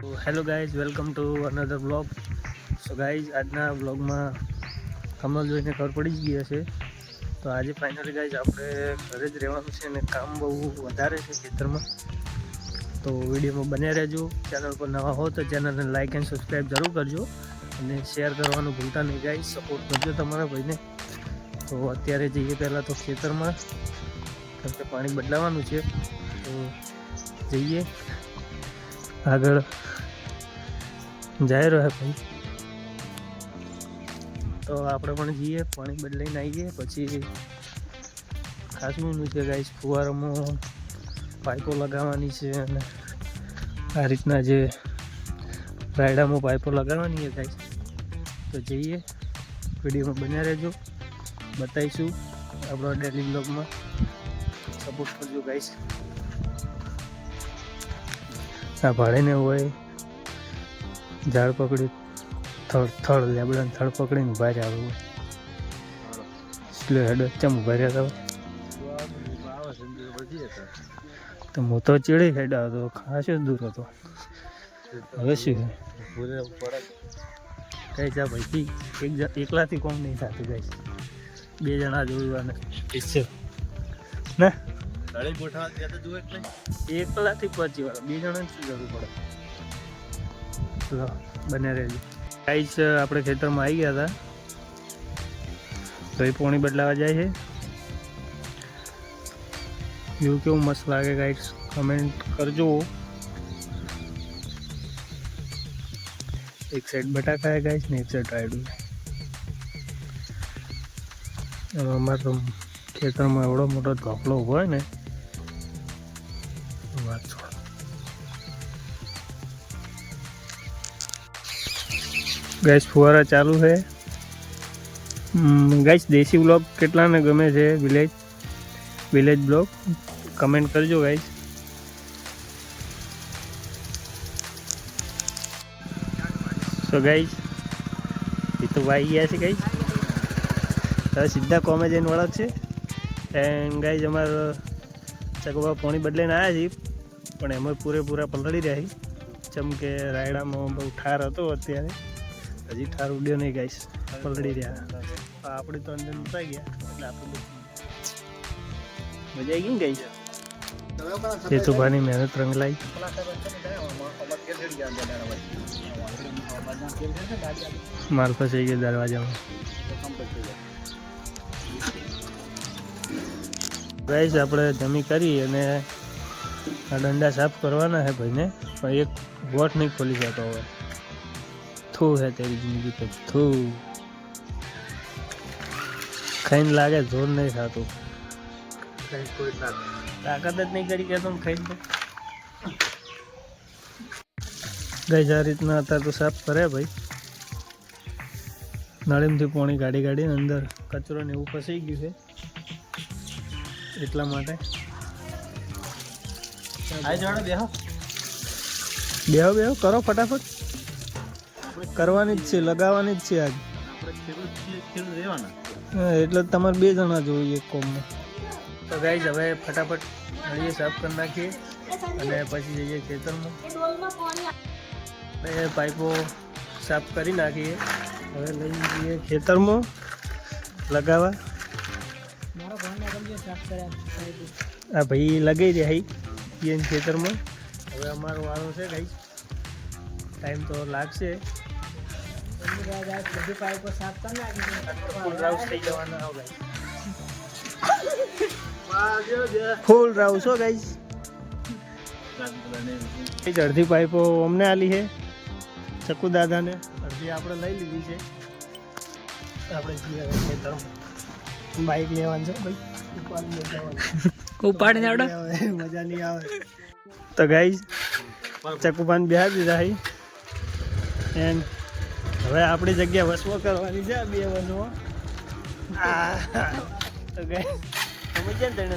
તો hello guys, welcome to another blog. So guys, આજના બ્લોગમાં કમલ જોઈને ખબર પડી જ ગઈ હશે. તો આજે ફાઇનલી ગાઈઝ આપણે ઘરે જ રહેવાનું છે અને કામ બહુ વધારે છે ખેતરમાં. તો વિડીયોમાં બન્યા રહેજો. ચેનલ પર નવા હો તો ચેનલને લાઇક એન્ડ સબસ્ક્રાઈબ જરૂર કરજો. અને શેર કરવાનું ભૂલતા નહીં ગાઈઝ. સપોર્ટ કરજો તમારા ભાઈને. તો અત્યારે જઈએ પહેલાં તો ખેતરમાં. કારણ કે પાણી બદલાવાનું છે. તો જઈએ. આગળ જાય રહ્યો ભાઈ. તો આપણે પણ જઈએ, પાણી બદલાઈને આવીએ, પછી ખાસનું છે ગાઈસ ફુવારામાં પાઇપો લગાવવાની છે અને આ રીતના જે રાયડામાં પાઇપો લગાવવાની છે ગાઈસ તો જઈએ, વિડીયોમાં બન્યા રહેજો. બતાવીશું, આપણા ડેલી બ્લોગમાં સપોર્ટ કરજો ગાઈસ આ ભાડેને હોય. ઝાડ પકડી થળ થળ લેબડાને થળ પકડીને ઊભા રહ્યા હોય. એટલે હેડ ચમ ઊભા રહ્યા હતા? તો હું તો ચીડી હેડા હતો ખાસો દૂર હતો. હવે શું કઈ જા ભાઈ એક એકલાથી કોમ નહીં થતું કઈ બે જણા જોયું અને ઈચ્છે ના? એકલાથી પહોંચી વાળા. બે જણાને શું જરૂર પડે? લો, બને રહેજો. ગાઈસ આપણે ખેતરમાં આવી ગયા હતા. તો એ પોણી બદલાવા જાય છે. એવું કેવું મસ્ત લાગે ગાઈસ કમેન્ટ કરજો. એક સાઈડ બટાકા ગાઈસ ને એક સાઈડ રાયડું અમારે તો ખેતરમાં એવડો મોટો ઊભો હોય ને, વાત ગેસ ફુવારા ચાલુ છે. ગેસ દેશી બ્લોગ કેટલાને ગમે છે, વિલેજ? Village blog? કમેન્ટ કરજો, ગાઈસ. સો ગાઈસ, એ તો વાઈ ગયા છે, ગાઈસ. સીધા કોમેજન વળક છે. એન્ડ ગાઈઝ અમારો ચકવા પાણી બદલાઈને આવ્યા છીએ, પણ એમાં પૂરેપૂરા પલળી રહ્યા છીએ. જેમ કે રાયડામાં બહુ ઠાર હતો અત્યારે. હજી ઠાર ઉડ્યો નહીં ગાઈસ પલળી રહ્યા. આપણે તો અંદર ઉતાઈ ગયા, એટલે આપણે મજા આવી ગઈ ને ગાઈસ સેતુભાની મહેનત રંગ લાઈ. માલ ફસાઈ ગયો દરવાજામાં. ગાઈસ આપણે જમી કરી અને આ દંડા સાફ કરવાના છે ભાઈને. પણ એક વોટ નહીં ખોલી જતો હવે. થૂ હે તેરી જિંદગી પર થૂ. ખાઈને લાગે જોર નહીં થતું. તાકાત જ નહીં કરી કે તું ખાઈને તો ગઈ આ રીતના અત્યારે તો સાફ કરે ભાઈ. નળીમથી પોણી ગાડી ગાડીને અંદર કચરો ને એવું ફસાઈ ગયું છે. એટલા માટે. બેહો. બેહો કરો ફટાફટ. કરવાની જ છે લગાવવાની જ છે આજ. એટલે તમારે બે જણા જોઈએ એક કોમમાં. તો ગાઈઝ હવે ફટાફટ મળીએ સાફ કરી નાખીએ અને પછી જઈએ ખેતરમાં. એ પાઇપો સાફ કરી નાખીએ. હવે લઈ જઈએ ખેતરમાં. લગાવવા. આ ભાઈ લગાઈ રહ્યા હી પીએન ખેતરમાં. હવે અમારો વારો છે ભાઈ ટાઈમ તો લાગશે. ફૂલ રાઉસ થઈ જવાના ગાઈઝ ફૂલ રાઉસ હો ગાઈઝ એ અડધી પાઇપો અમને આલી છે, ચકુ દાદાને. અડધી આપણે લઈ લીધી છે. આપણે ખેતરમાં. બાઇક લેવાનું છે. ભાઈ ઉપાડીને આવડે? મજા નહીં આવે. તો ગાઈઝ ચકુપાન બિહાર દીધા હી. એન્ડ હવે આપણી જગ્યા વસવો કરવાની છે બે વસવો તો થઈ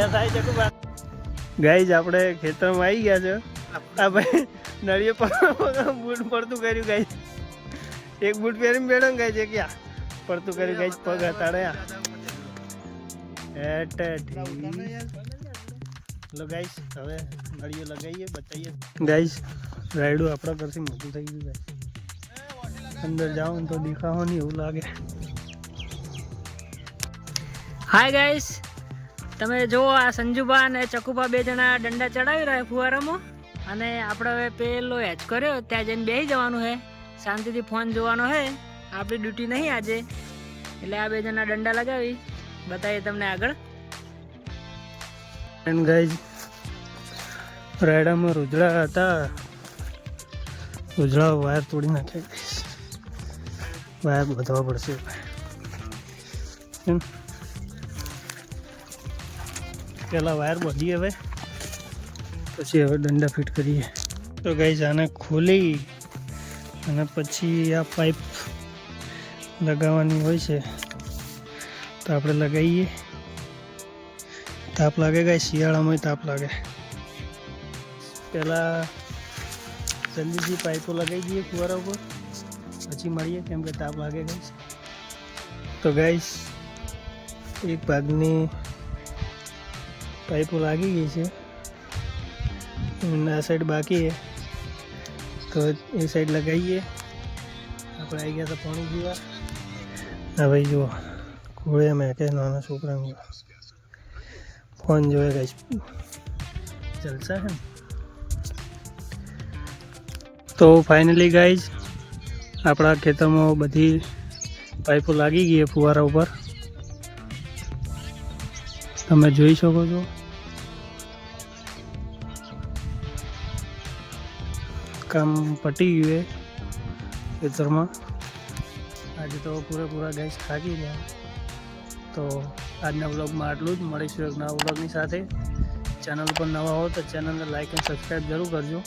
એ થાય ચકુપાન ગાઈઝ આપણે ખેતરમાં આવી ગયા છે. આ ભાઈ નળિયો પર બૂટ પડતું કર્યું ગાઈઝ એક બૂટ પહેરીને બેડો ને છે ક્યાં? પડતું કર્યું ગાઈ પગ હતાડે, આ. એટ લો, ગાઈસ, હવે નળીઓ લગાવીએ બતાવીએ ગાઈસ, રાયડું આપણા પરથી મોટું થઈ ગયું, ગાઈસ. અંદર જાઓ તો દેખાવો નહીં એવું લાગે. Hi guys. તમે જુઓ આ સંજુબા અને ચકુબા બે જણા દંડા ચડાવી રહ્યા ફુવારામાં. અને આપણે હવે પેલો હેચ કર્યો, ત્યાં જઈને બેસી જવાનું છે શાંતિથી ફોન જોવાનો છે આપણી ડ્યુટી નહીં આજે. એટલે આ બે જણા દંડા લગાવી. બતાવીએ તમને આગળ. એન્ડ ગાઈઝ રાયડામાં રુજડા હતા. રૂજળા વાયર તોડી નાખે વાયર બાંધવા પડશે. પહેલાં વાયર બધી હવે. પછી હવે દંડા ફિટ કરીએ. તો ગાઈઝ આને ખોલી અને પછી આ પાઇપ લગાવવાની હોય છે. તો આપણે લગાવીએ. તાપ લાગે ગાય શિયાળામાં તાપ લાગે. પહેલાં જલ્દીથી પાઇપો લગાવી દઈએ કુવારા ઉપર. પછી મળીએ, કેમ કે તાપ લાગે ગાઈશ તો ગાઈશ એક ભાગની પાઇપો લાગી ગઈ છે. આ સાઈડ બાકી છે. તો એ સાઈડ લગાવીએ. આપણે આવી ગયા તો પાણી પીવા. હા ભાઈ, જુઓ. કોળે મેં કે નાના છોકરાને ફોન જોવે ગાઈશ જલસા છે તો ફાઇનલી ગાઈઝ આપણા ખેતરમાં બધી પાઇપો લાગી ગઈ ફુવારા ઉપર. તમે જોઈ શકો છો. કામ પટી ગયું એ ખેતરમાં. આજે તો પૂરેપૂરા ગેસ થાકી ગયા. તો આજના બ્લોગમાં આટલું જ. મળીશું એક નવા બ્લોગની સાથે. ચેનલ પર નવા હો તો ચેનલને લાઇક અને સબસ્ક્રાઈબ જરૂર કરજો.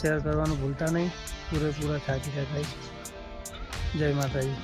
શેર કરવાનું ભૂલતા નહીં. પૂરેપૂરા થાકી શકાય જય માતાજી.